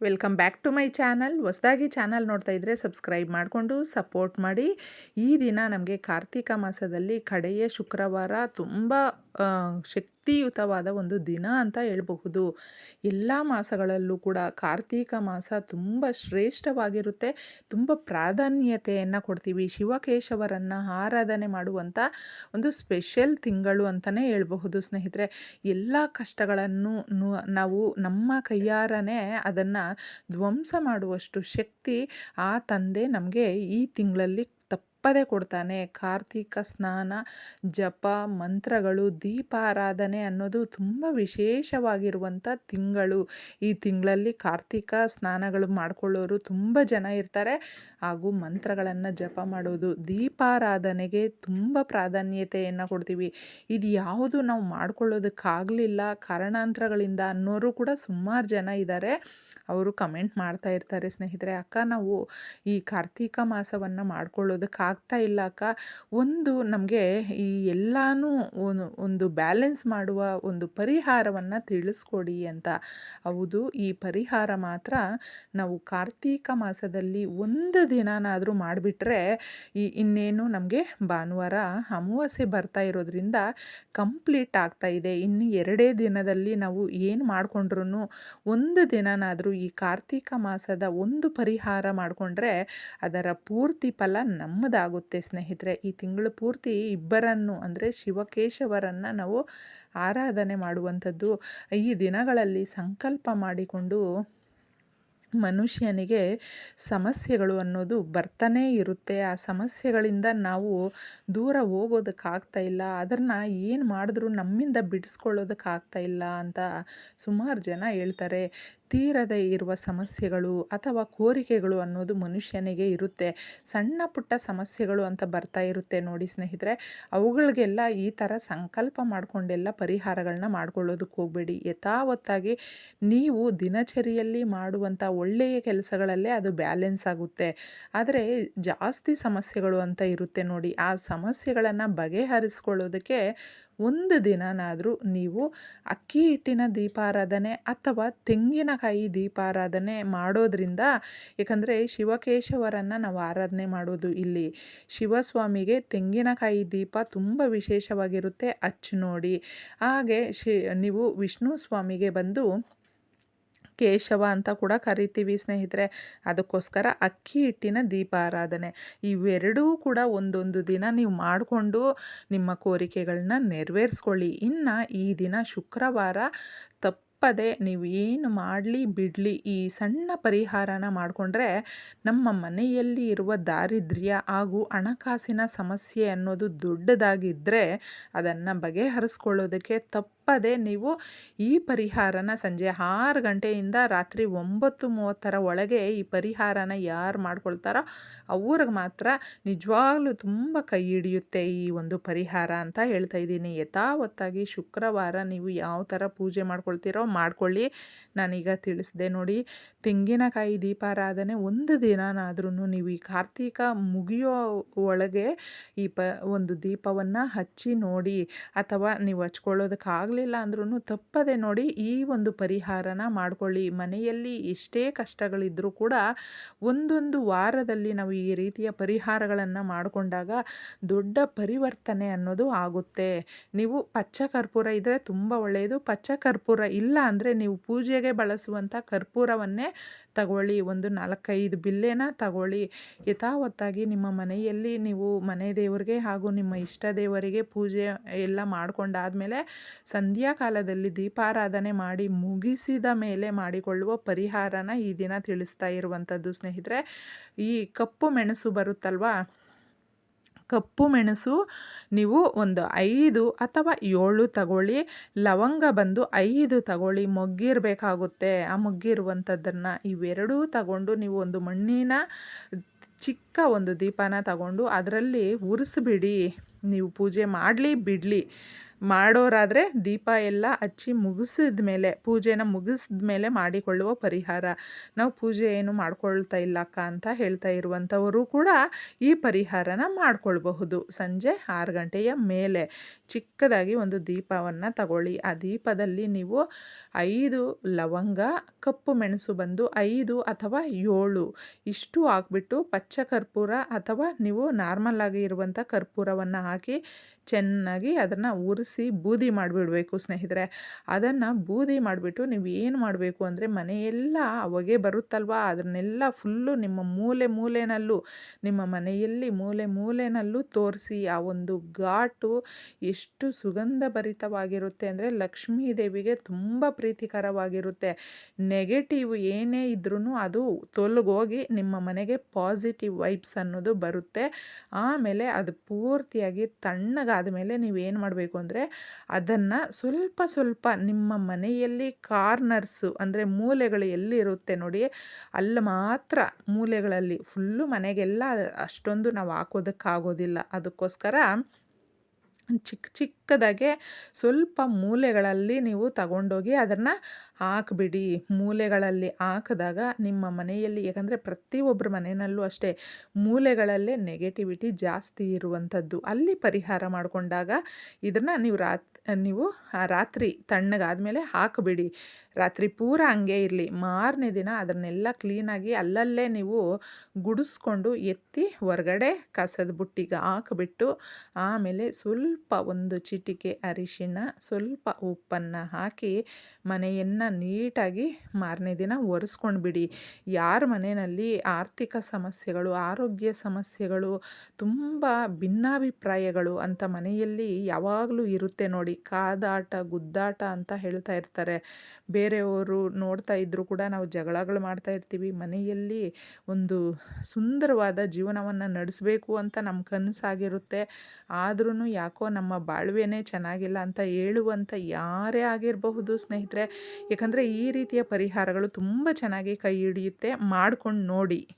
Welcome back to my channel. ಹೊಸದಾಗಿ channel ನೋಡ್ತಾ ಇದ್ದರೆ ಸಬ್ಸ್ಕ್ರೈಬ್ ಮಾಡಿಕೊಂಡು ಸಪೋರ್ಟ್ ಮಾಡಿ. ಈ ದಿನ ನಮಗೆ ಕಾರ್ತಿಕ ಮಾಸದಲ್ಲಿ ಕಡೆಯ ಶುಕ್ರವಾರ ತುಂಬ ಶಕ್ತಿಯುತವಾದ ಒಂದು ದಿನ ಅಂತ ಹೇಳಬಹುದು. ಎಲ್ಲ ಮಾಸಗಳಲ್ಲೂ ಕೂಡ ಕಾರ್ತೀಕ ಮಾಸ ತುಂಬ ಶ್ರೇಷ್ಠವಾಗಿರುತ್ತೆ. ತುಂಬ ಪ್ರಾಧಾನ್ಯತೆಯನ್ನು ಕೊಡ್ತೀವಿ. ಶಿವಕೇಶವರನ್ನು ಆರಾಧನೆ ಮಾಡುವಂಥ ಒಂದು ಸ್ಪೆಷಲ್ ತಿಂಗಳು ಅಂತಲೇ ಹೇಳ್ಬಹುದು ಸ್ನೇಹಿತರೆ. ಎಲ್ಲ ಕಷ್ಟಗಳನ್ನು ನಾವು ನಮ್ಮ ಕೈಯಾರನೇ ಅದನ್ನು ಧ್ವಂಸ ಮಾಡುವಷ್ಟು ಶಕ್ತಿ ಆ ತಂದೆ ನಮಗೆ ಈ ತಿಂಗಳಲ್ಲಿ ತಪ್ಪದೆ ಕೊಡ್ತಾನೆ. ಕಾರ್ತಿಕ ಸ್ನಾನ, ಜಪ, ಮಂತ್ರಗಳು ದೀಪಾರಾಧನೆ ಅನ್ನೋದು ತುಂಬ ವಿಶೇಷವಾಗಿರುವಂಥ ತಿಂಗಳು. ಈ ತಿಂಗಳಲ್ಲಿ ಕಾರ್ತಿಕ ಸ್ನಾನಗಳು ಮಾಡಿಕೊಳ್ಳೋರು ತುಂಬ ಜನ ಇರ್ತಾರೆ. ಹಾಗೂ ಮಂತ್ರಗಳನ್ನು ಜಪ ಮಾಡೋದು, ದೀಪಾರಾಧನೆಗೆ ತುಂಬ ಪ್ರಾಧಾನ್ಯತೆಯನ್ನು ಕೊಡ್ತೀವಿ. ಇದು ಯಾವುದು ನಾವು ಮಾಡ್ಕೊಳ್ಳೋದಕ್ಕಾಗಲಿಲ್ಲ, ಕಾರಣಾಂತರಗಳಿಂದ ಅನ್ನೋರು ಕೂಡ ಸುಮಾರು ಜನ ಇದ್ದಾರೆ ಅವರು ಕಮೆಂಟ್ ಮಾಡ್ತಾ ಇರ್ತಾರೆ ಸ್ನೇಹಿತರೆ, ಅಕ್ಕ, ನಾವು ಈ ಕಾರ್ತೀಕ ಮಾಸವನ್ನು ಮಾಡ್ಕೊಳ್ಳೋದಕ್ಕಾಗ್ತಾ ಇಲ್ಲ ಅಕ್ಕ. ಒಂದು ನಮಗೆ ಈ ಎಲ್ಲನೂ ಒಂದು ಬ್ಯಾಲೆನ್ಸ್ ಮಾಡುವ ಒಂದು ಪರಿಹಾರವನ್ನು ತಿಳಿಸ್ಕೊಡಿ ಅಂತ. ಹೌದು, ಈ ಪರಿಹಾರ ಮಾತ್ರ ನಾವು ಕಾರ್ತೀಕ ಮಾಸದಲ್ಲಿ ಒಂದು ದಿನನಾದರೂ ಮಾಡಿಬಿಟ್ರೆ ಈ ಇನ್ನೇನು ನಮಗೆ ಭಾನುವಾರ ಅಮಾವಾಸ್ಯೆ ಬರ್ತಾ ಇರೋದ್ರಿಂದ ಕಂಪ್ಲೀಟ್ ಆಗ್ತಾ ಇದೆ. ಇನ್ನು ಎರಡೇ ದಿನದಲ್ಲಿ ನಾವು ಏನು ಮಾಡಿಕೊಂಡ್ರು ಒಂದು ದಿನನಾದರೂ ಈ ಕಾರ್ತೀಕ ಮಾಸದ ಒಂದು ಪರಿಹಾರ ಮಾಡಿಕೊಂಡ್ರೆ ಅದರ ಪೂರ್ತಿ ಫಲ ನಮ್ಮದಾಗುತ್ತೆ ಸ್ನೇಹಿತರೆ. ಈ ತಿಂಗಳು ಪೂರ್ತಿ ಇಬ್ಬರನ್ನು ಅಂದರೆ ಶಿವಕೇಶವರನ್ನು ನಾವು ಆರಾಧನೆ ಮಾಡುವಂಥದ್ದು. ಈ ದಿನಗಳಲ್ಲಿ ಸಂಕಲ್ಪ ಮಾಡಿಕೊಂಡು ಮನುಷ್ಯನಿಗೆ ಸಮಸ್ಯೆಗಳು ಅನ್ನೋದು ಬರ್ತಾನೇ ಇರುತ್ತೆ. ಆ ಸಮಸ್ಯೆಗಳಿಂದ ನಾವು ದೂರ ಹೋಗೋದಕ್ಕಾಗ್ತಾ ಇಲ್ಲ. ಅದನ್ನು ಏನು ಮಾಡಿದ್ರೂ ನಮ್ಮಿಂದ ಬಿಡಿಸ್ಕೊಳ್ಳೋದಕ್ಕಾಗ್ತಾ ಇಲ್ಲ ಅಂತ ಸುಮಾರು ಜನ ಹೇಳ್ತಾರೆ. ತೀರದೇ ಇರುವ ಸಮಸ್ಯೆಗಳು ಅಥವಾ ಕೋರಿಕೆಗಳು ಅನ್ನೋದು ಮನುಷ್ಯನಿಗೆ ಇರುತ್ತೆ. ಸಣ್ಣ ಪುಟ್ಟ ಸಮಸ್ಯೆಗಳು ಅಂತ ಬರ್ತಾ ಇರುತ್ತೆ ನೋಡಿ ಸ್ನೇಹಿತರೆ. ಅವುಗಳಿಗೆಲ್ಲ ಈ ಥರ ಸಂಕಲ್ಪ ಮಾಡಿಕೊಂಡೆಲ್ಲ ಪರಿಹಾರಗಳನ್ನ ಮಾಡ್ಕೊಳ್ಳೋದಕ್ಕೆ ಹೋಗಬೇಡಿ. ಯಥಾವತ್ತಾಗಿ ನೀವು ದಿನಚರಿಯಲ್ಲಿ ಮಾಡುವಂಥ ಒಳ್ಳೆಯ ಕೆಲಸಗಳಲ್ಲೇ ಅದು ಬ್ಯಾಲೆನ್ಸ್ ಆಗುತ್ತೆ. ಆದರೆ ಜಾಸ್ತಿ ಸಮಸ್ಯೆಗಳು ಅಂತ ಇರುತ್ತೆ ನೋಡಿ. ಆ ಸಮಸ್ಯೆಗಳನ್ನು ಬಗೆಹರಿಸ್ಕೊಳ್ಳೋದಕ್ಕೆ ಒಂದು ದಿನನಾದರೂ ನೀವು ಅಕ್ಕಿ ಹಿಟ್ಟಿನ ದೀಪಾರಾಧನೆ ಅಥವಾ ತೆಂಗಿನಕಾಯಿ ದೀಪಾರಾಧನೆ ಮಾಡೋದ್ರಿಂದ ಏಕೆಂದರೆ ಶಿವಕೇಶವರನ್ನು ನಾವು ಆರಾಧನೆ ಮಾಡೋದು ಇಲ್ಲಿ. ಶಿವಸ್ವಾಮಿಗೆ ತೆಂಗಿನಕಾಯಿ ದೀಪ ತುಂಬ ವಿಶೇಷವಾಗಿರುತ್ತೆ ಅಚ್ಚು ನೋಡಿ. ಹಾಗೆ ಶಿ, ನೀವು ವಿಷ್ಣು ಸ್ವಾಮಿಗೆ ಬಂದು ಕೇಶವ ಅಂತ ಕೂಡ ಕರಿತೀವಿ ಸ್ನೇಹಿತರೆ. ಅದಕ್ಕೋಸ್ಕರ ಅಕ್ಕಿ ಹಿಟ್ಟಿನ ದೀಪ ಆರಾಧನೆ. ಇವೆರಡೂ ಕೂಡ ಒಂದೊಂದು ದಿನ ನೀವು ಮಾಡಿಕೊಂಡು ನಿಮ್ಮ ಕೋರಿಕೆಗಳನ್ನ ನೆರವೇರಿಸ್ಕೊಳ್ಳಿ. ಇನ್ನು ಈ ದಿನ ಶುಕ್ರವಾರ ತಪ್ಪದೆ ನೀವು ಏನು ಮಾಡಲಿ ಬಿಡಲಿ ಈ ಸಣ್ಣ ಪರಿಹಾರನ ಮಾಡಿಕೊಂಡ್ರೆ ನಮ್ಮ ಮನೆಯಲ್ಲಿ ಇರುವ ದಾರಿದ್ರ್ಯ ಹಾಗೂ ಹಣಕಾಸಿನ ಸಮಸ್ಯೆ ಅನ್ನೋದು ದೊಡ್ಡದಾಗಿದ್ದರೆ ಅದನ್ನು ಬಗೆಹರಿಸ್ಕೊಳ್ಳೋದಕ್ಕೆ ತಪ್ಪದೆ ನೀವು ಈ ಪರಿಹಾರನ ಸಂಜೆ ಆರು ಗಂಟೆಯಿಂದ ರಾತ್ರಿ ಒಂಬತ್ತು ಮೂವತ್ತರ ಒಳಗೆ ಈ ಪರಿಹಾರನ ಯಾರು ಮಾಡ್ಕೊಳ್ತಾರೋ ಅವ್ರಿಗೆ ಮಾತ್ರ ನಿಜವಾಗ್ಲೂ ತುಂಬ ಕೈ ಹಿಡಿಯುತ್ತೆ ಈ ಒಂದು ಪರಿಹಾರ ಅಂತ ಹೇಳ್ತಾ ಇದ್ದೀನಿ. ಯಥಾವತ್ತಾಗಿ ಶುಕ್ರವಾರ ನೀವು ಯಾವ ಥರ ಪೂಜೆ ಮಾಡ್ಕೊಳ್ತೀರೋ ಮಾಡ್ಕೊಳ್ಳಿ. ನಾನೀಗ ತಿಳಿಸಿದೆ ನೋಡಿ, ತೆಂಗಿನಕಾಯಿ ದೀಪಾರಾಧನೆ ಒಂದು ದಿನನಾದ್ರೂ ನೀವು ಈ ಕಾರ್ತೀಕ ಮುಗಿಯೋ ಒಳಗೆ ಈ ಪ ಒಂದು ದೀಪವನ್ನು ಹಚ್ಚಿ ನೋಡಿ ಅಥವಾ ನೀವು ಹಚ್ಕೊಳ್ಳೋದಕ್ಕಾಗಲಿಲ್ಲ ಅಂದ್ರೂ ತಪ್ಪದೆ ನೋಡಿ ಈ ಒಂದು ಪರಿಹಾರನ ಮಾಡ್ಕೊಳ್ಳಿ. ಮನೆಯಲ್ಲಿ ಎಷ್ಟೇ ಕಷ್ಟಗಳಿದ್ದರೂ ಕೂಡ ಒಂದೊಂದು ವಾರದಲ್ಲಿ ನಾವು ಈ ರೀತಿಯ ಪರಿಹಾರಗಳನ್ನು ಮಾಡಿಕೊಂಡಾಗ ದೊಡ್ಡ ಪರಿವರ್ತನೆ ಅನ್ನೋದು ಆಗುತ್ತೆ. ನೀವು ಪಚ್ಚ ಕರ್ಪೂರ ಇದ್ದರೆ ತುಂಬ ಒಳ್ಳೆಯದು ಪಚ್ಚ ಕರ್ಪೂರ ಇಲ್ಲ ಅಂದರೆ ನೀವು ಪೂಜೆಗೆ ಬಳಸುವಂಥ ಕರ್ಪೂರವನ್ನೇ ತಗೊಳ್ಳಿ. ಒಂದು ನಾಲ್ಕೈದು ಬಿಲ್ಲೆನ ತಗೊಳ್ಳಿ. ಯಥಾವತ್ತಾಗಿ ನಿಮ್ಮ ಮನೆಯಲ್ಲಿ ನೀವು ಮನೆ ದೇವರಿಗೆ ಹಾಗೂ ನಿಮ್ಮ ಇಷ್ಟ ದೇವರಿಗೆ ಪೂಜೆ ಎಲ್ಲ ಮಾಡ್ಕೊಂಡಾದಮೇಲೆ ಸಂಧ್ಯಾ ಕಾಲದಲ್ಲಿ ದೀಪಾರಾಧನೆ ಮಾಡಿ ಮುಗಿಸಿದ ಮೇಲೆ ಮಾಡಿಕೊಳ್ಳುವ ಪರಿಹಾರನ ಈ ದಿನ ತಿಳಿಸ್ತಾ ಇರುವಂಥದ್ದು ಸ್ನೇಹಿತರೆ. ಈ ಕಪ್ಪು ಮೆಣಸು ಬರುತ್ತಲ್ವಾ? ಕಪ್ಪು ಮೆಣಸು ನೀವು ಒಂದು ಐದು ಅಥವಾ ಏಳು ತಗೊಳ್ಳಿ, ಲವಂಗ ಬಂದು ಐದು ತಗೊಳ್ಳಿ, ಮೊಗ್ಗಿರಬೇಕಾಗುತ್ತೆ. ಆ ಮೊಗ್ಗಿರುವಂಥದ್ದನ್ನು ಇವೆರಡೂ ತಗೊಂಡು ನೀವು ಒಂದು ಮಣ್ಣಿನ ಚಿಕ್ಕ ಒಂದು ದೀಪನ ತಗೊಂಡು ಅದರಲ್ಲಿ ಉರಿಸ್ಬಿಡಿ. ನೀವು ಪೂಜೆ ಮಾಡಲಿ, ಬಿಡಲಿ. ಮಾಡೋರಾದರೆ ದೀಪ ಎಲ್ಲ ಹಚ್ಚಿ ಮುಗಿಸಿದ ಮೇಲೆ, ಪೂಜೆನ ಮುಗಿಸಿದ ಮೇಲೆ ಮಾಡಿಕೊಳ್ಳುವ ಪರಿಹಾರ. ನಾವು ಪೂಜೆ ಏನು ಮಾಡ್ಕೊಳ್ತಾ ಇಲ್ಲ ಅಕ್ಕ ಅಂತ ಹೇಳ್ತಾ ಇರುವಂಥವರು ಕೂಡ ಈ ಪರಿಹಾರನ ಮಾಡಿಕೊಳ್ಬಹುದು. ಸಂಜೆ ಆರು ಗಂಟೆಯ ಮೇಲೆ ಚಿಕ್ಕದಾಗಿ ಒಂದು ದೀಪವನ್ನು ತಗೊಳ್ಳಿ. ಆ ದೀಪದಲ್ಲಿ ನೀವು ಐದು ಲವಂಗ, ಕಪ್ಪು ಮೆಣಸು ಬಂದು ಐದು ಅಥವಾ ಏಳು, ಇಷ್ಟು ಹಾಕ್ಬಿಟ್ಟು ಪಚ್ಚ ಕರ್ಪೂರ ಅಥವಾ ನೀವು ನಾರ್ಮಲ್ ಆಗಿ ಇರುವಂಥ ಕರ್ಪೂರವನ್ನು ಹಾಕಿ ಚೆನ್ನಾಗಿ ಅದನ್ನು ಉರಿಸಿ ಬೂದಿ ಮಾಡಿಬಿಡಬೇಕು ಸ್ನೇಹಿತರೆ. ಅದನ್ನು ಬೂದಿ ಮಾಡಿಬಿಟ್ಟು ನೀವು ಏನು ಮಾಡಬೇಕು ಅಂದರೆ ಮನೆಯೆಲ್ಲ ಹೊಗೆ ಬರುತ್ತಲ್ವಾ? ಅದನ್ನೆಲ್ಲ ಫುಲ್ಲು ನಿಮ್ಮ ಮೂಲೆ ಮೂಲೆನಲ್ಲೂ, ನಿಮ್ಮ ಮನೆಯಲ್ಲಿ ಮೂಲೆ ಮೂಲೆನಲ್ಲೂ ತೋರಿಸಿ ಆ ಒಂದು ಘಾಟು ಎಷ್ಟು ಸುಗಂಧ ಭರಿತವಾಗಿರುತ್ತೆ ಅಂದರೆ ಲಕ್ಷ್ಮೀ ದೇವಿಗೆ ತುಂಬ ಪ್ರೀತಿಕರವಾಗಿರುತ್ತೆ. ನೆಗೆಟಿವ್ ಏನೇ ಇದ್ರೂ ಅದು ತೊಲಗೋಗಿ ನಿಮ್ಮ ಮನೆಗೆ ಪಾಸಿಟಿವ್ ವೈಬ್ಸ್ ಅನ್ನೋದು ಬರುತ್ತೆ. ಆಮೇಲೆ ಅದು ಪೂರ್ತಿಯಾಗಿ ತಣ್ಣಗಾದ ಮೇಲೆ ನೀವೇನು ಮಾಡಬೇಕು ಅಂದರೆ ಅದನ್ನು ಸ್ವಲ್ಪ ಸ್ವಲ್ಪ ನಿಮ್ಮ ಮನೆಯಲ್ಲಿ ಕಾರ್ನರ್ಸು ಅಂದರೆ ಮೂಲೆಗಳು ಎಲ್ಲಿರುತ್ತೆ ನೋಡಿ, ಅಲ್ಲಿ ಮಾತ್ರ ಮೂಲೆಗಳಲ್ಲಿ ಫುಲ್ಲು ಮನೆಗೆಲ್ಲ ಅಷ್ಟೊಂದು ನಾವು ಹಾಕೋದಕ್ಕಾಗೋದಿಲ್ಲ. ಅದಕ್ಕೋಸ್ಕರ ಚಿಕ್ಕ ಚಿಕ್ಕದಾಗೆ ಸ್ವಲ್ಪ ಮೂಲೆಗಳಲ್ಲಿ ನೀವು ತಗೊಂಡೋಗಿ ಅದನ್ನು ಹಾಕಿಬಿಡಿ. ಮೂಲೆಗಳಲ್ಲಿ ಹಾಕಿದಾಗ ನಿಮ್ಮ ಮನೆಯಲ್ಲಿ, ಯಾಕಂದರೆ ಪ್ರತಿಯೊಬ್ಬರ ಮನೆಯಲ್ಲೂ ಅಷ್ಟೇ, ಮೂಲೆಗಳಲ್ಲೇ ನೆಗೆಟಿವಿಟಿ ಜಾಸ್ತಿ ಇರುವಂಥದ್ದು. ಅಲ್ಲಿ ಪರಿಹಾರ ಮಾಡಿಕೊಂಡಾಗ ಇದನ್ನು ನೀವು ರಾತ್, ನೀವು ರಾತ್ರಿ ತಣ್ಣಗಾದಮೇಲೆ ಹಾಕಿಬಿಡಿ. ರಾತ್ರಿ ಪೂರ ಹಂಗೆ ಇರಲಿ. ಮಾರನೇ ದಿನ ಅದನ್ನೆಲ್ಲ ಕ್ಲೀನಾಗಿ ಅಲ್ಲಲ್ಲೇ ನೀವು ಗುಡಿಸ್ಕೊಂಡು ಎತ್ತಿ ಹೊರಗಡೆ ಕಸದ ಬುಟ್ಟಿಗೆ ಹಾಕಿಬಿಟ್ಟು ಆಮೇಲೆ ಸ್ವಲ್ಪ ಒಂದು ಚಿಟಿಕೆ ಅರಿಶಿಣ, ಸ್ವಲ್ಪ ಉಪ್ಪನ್ನು ಹಾಕಿ ಮನೆಯನ್ನು ನೀಟಾಗಿ ಮಾರನೇ ದಿನ ಒರೆಸ್ಕೊಂಡು ಬಿಡಿ ಯಾರ ಮನೆಯಲ್ಲಿ ಆರ್ಥಿಕ ಸಮಸ್ಯೆಗಳು, ಆರೋಗ್ಯ ಸಮಸ್ಯೆಗಳು, ತುಂಬ ಭಿನ್ನಾಭಿಪ್ರಾಯಗಳು ಅಂತ ಮನೆಯಲ್ಲಿ ಯಾವಾಗಲೂ ಇರುತ್ತೆ ನೋಡಿ. ಕಾದಾಟ, ಗುದ್ದಾಟ ಅಂತ ಹೇಳ್ತಾ ಇರ್ತಾರೆ. ಬೇರೆಯವರು ನೋಡ್ತಾ ಇದ್ದರೂ ಕೂಡ ನಾವು ಜಗಳಗಳು ಮಾಡ್ತಾ ಇರ್ತೀವಿ. ಮನೆಯಲ್ಲಿ ಒಂದು ಸುಂದರವಾದ ಜೀವನವನ್ನು ನಡೆಸಬೇಕು ಅಂತ ನಮ್ಮ ಕನಸಾಗಿರುತ್ತೆ. ಆದ್ರೂ ಯಾಕೋ ನಮ್ಮ ಬಾಳ್ವೆನೇ ಚೆನ್ನಾಗಿಲ್ಲ ಅಂತ ಹೇಳುವಂಥ ಯಾರೇ ಆಗಿರಬಹುದು ಸ್ನೇಹಿತರೆ. ಯಾಕಂದರೆ ಈ ರೀತಿಯ ಪರಿಹಾರಗಳು ತುಂಬ ಚೆನ್ನಾಗಿ ಕೈ ಹಿಡಿಯುತ್ತೆ. ಮಾಡ್ಕೊಂಡು ನೋಡಿ.